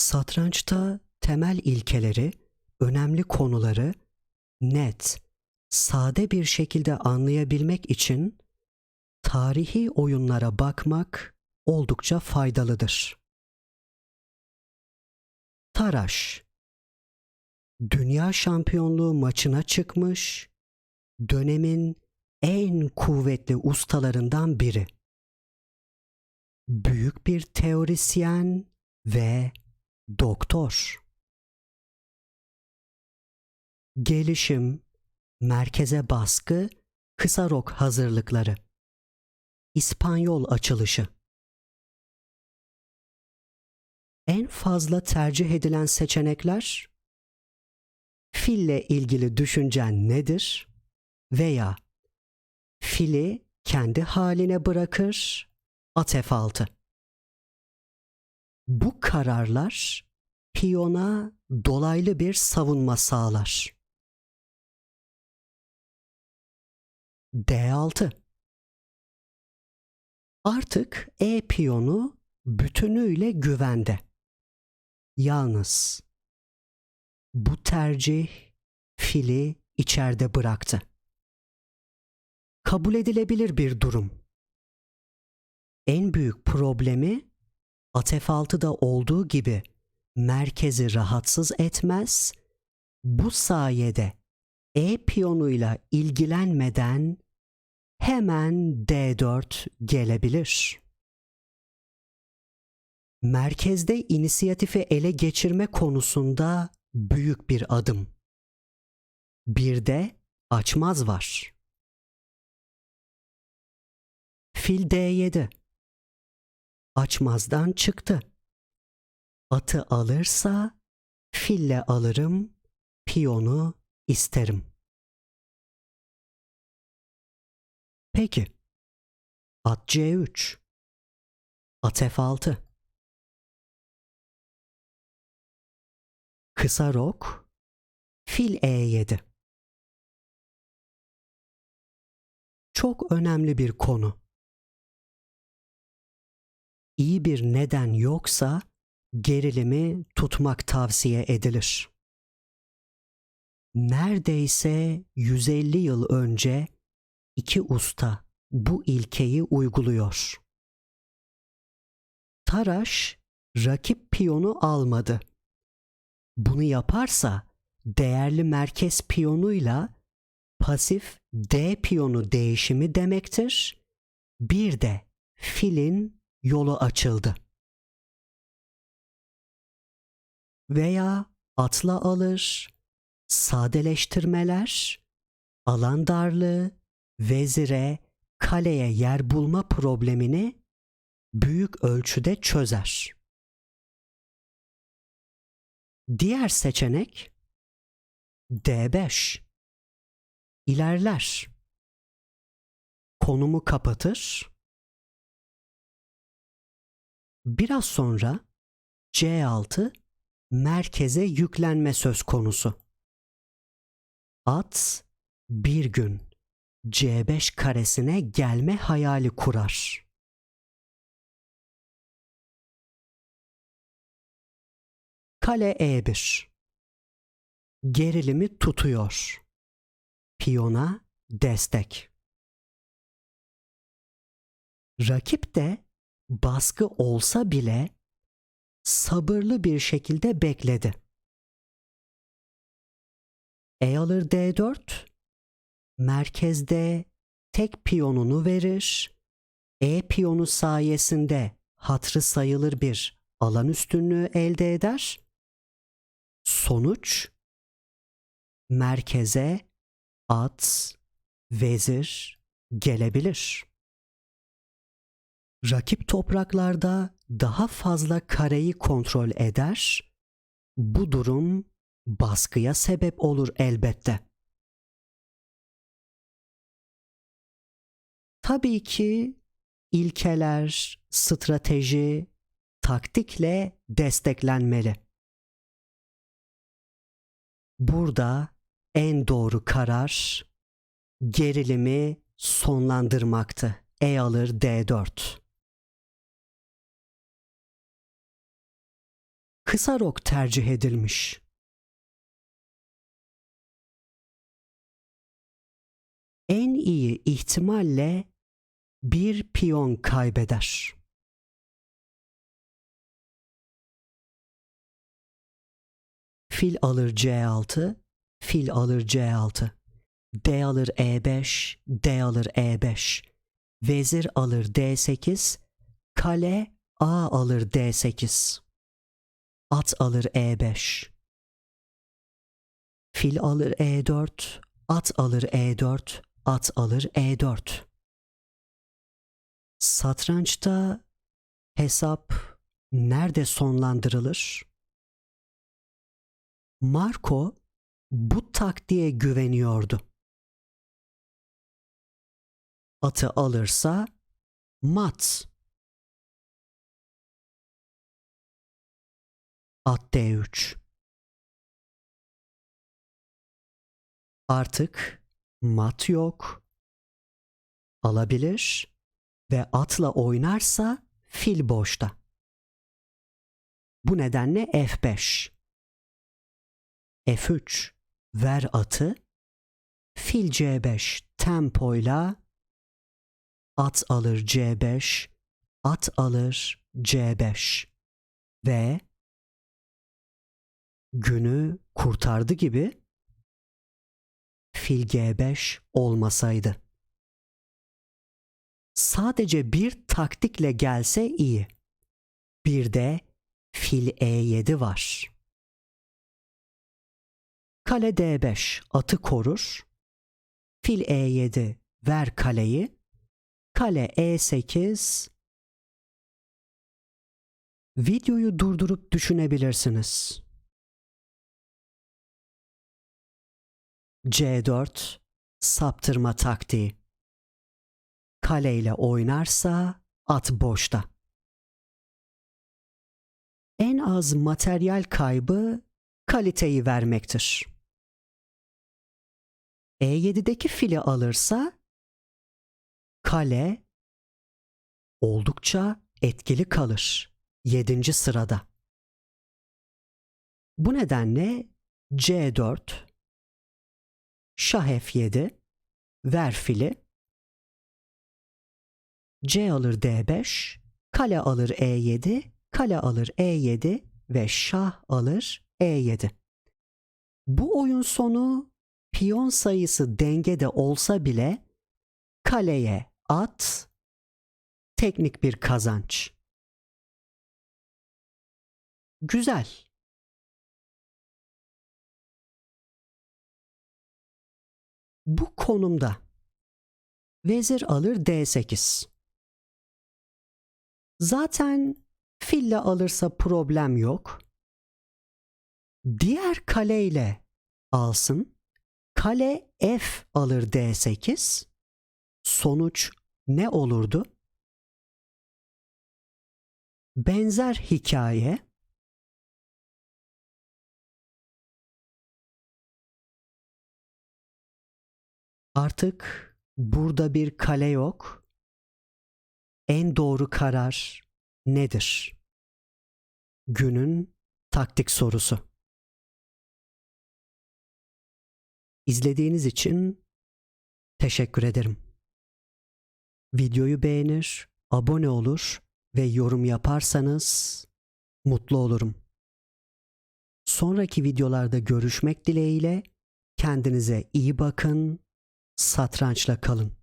Satrançta temel ilkeleri, önemli konuları net, sade bir şekilde anlayabilmek için tarihi oyunlara bakmak oldukça faydalıdır. Taraş Dünya şampiyonluğu maçına çıkmış, dönemin en kuvvetli ustalarından biri. Büyük bir teorisyen ve doktor. Gelişim, merkeze baskı, kısa rok hazırlıkları. İspanyol açılışı. En fazla tercih edilen seçenekler fille ilgili düşüncen nedir veya fili kendi haline bırakır at F6. Bu kararlar piyona dolaylı bir savunma sağlar. D6 Artık E piyonu bütünüyle güvende. Yalnız bu tercih fili içeride bıraktı. Kabul edilebilir bir durum. En büyük problemi at F6'da olduğu gibi merkezi rahatsız etmez, bu sayede E piyonuyla ilgilenmeden hemen D4 gelebilir. Merkezde inisiyatifi ele geçirme konusunda büyük bir adım. Bir de açmaz var. Fil D7. Açmazdan çıktı. Atı alırsa fille alırım, piyonu isterim. Peki. At C3. At F6. Kısa rok. Fil E7. Çok önemli bir konu. İyi bir neden yoksa gerilimi tutmak tavsiye edilir. Neredeyse 150 yıl önce iki usta bu ilkeyi uyguluyor. Taraş rakip piyonu almadı. Bunu yaparsa değerli merkez piyonuyla pasif D piyonu değişimi demektir. Bir de filin yolu açıldı. Veya atla alır, sadeleştirmeler, alan darlığı, vezire, kaleye yer bulma problemini büyük ölçüde çözer. Diğer seçenek D5. İlerler. Konumu kapatır. Biraz sonra C6 merkeze yüklenme söz konusu. At bir gün C5 karesine gelme hayali kurar. Kale E1 Gerilimi tutuyor. Piyona destek. Rakip de baskı olsa bile sabırlı bir şekilde bekledi. E alır D4 merkezde tek piyonunu verir. E piyonu sayesinde hatrı sayılır bir alan üstünlüğü elde eder. Sonuç merkeze at, vezir gelebilir. Rakip topraklarda daha fazla kareyi kontrol eder. Bu durum baskıya sebep olur elbette. Tabii ki ilkeler, strateji, taktikle desteklenmeli. Burada en doğru karar gerilimi sonlandırmaktı. E alır D4. Kısa rok tercih edilmiş. En iyi ihtimalle bir piyon kaybeder. Fil alır C6, fil alır C6. D alır E5, D alır E5. Vezir alır D8, kale A alır D8. At alır E5. Fil alır E4, at alır E4, at alır E4. Satrançta hesap nerede sonlandırılır? Marco bu taktiğe güveniyordu. Atı alırsa mat. At D3. Artık mat yok. Alabilir ve atla oynarsa fil boşta. Bu nedenle F5. F3 ver atı. Fil C5 tempoyla at alır C5, at alır C5 ve günü kurtardı gibi fil G5 olmasaydı. Sadece bir taktikle gelse iyi. Bir de fil E7 var. Kale D5 atı korur. Fil E7 ver kaleyi. Kale E8 Videoyu durdurup düşünebilirsiniz. C4 saptırma taktiği. Kaleyle oynarsa at boşta. En az materyal kaybı kaliteyi vermektir. E7'deki fili alırsa kale oldukça etkili kalır 7. sırada. Bu nedenle C4 Şah F7 ver C alır D5 kale alır E7 kale alır E7 ve şah alır E7. Bu oyun sonu piyon sayısı dengede olsa bile kaleye at teknik bir kazanç. Güzel. Bu konumda vezir alır D8. Zaten fille alırsa problem yok. Diğer kaleyle alsın. Kale F alır D8. Sonuç ne olurdu? Benzer hikaye Artık burada bir kale yok. En doğru karar nedir? Günün taktik sorusu. İzlediğiniz için teşekkür ederim. Videoyu beğenir, abone olur ve yorum yaparsanız mutlu olurum. Sonraki videolarda görüşmek dileğiyle kendinize iyi bakın, satrançla kalın.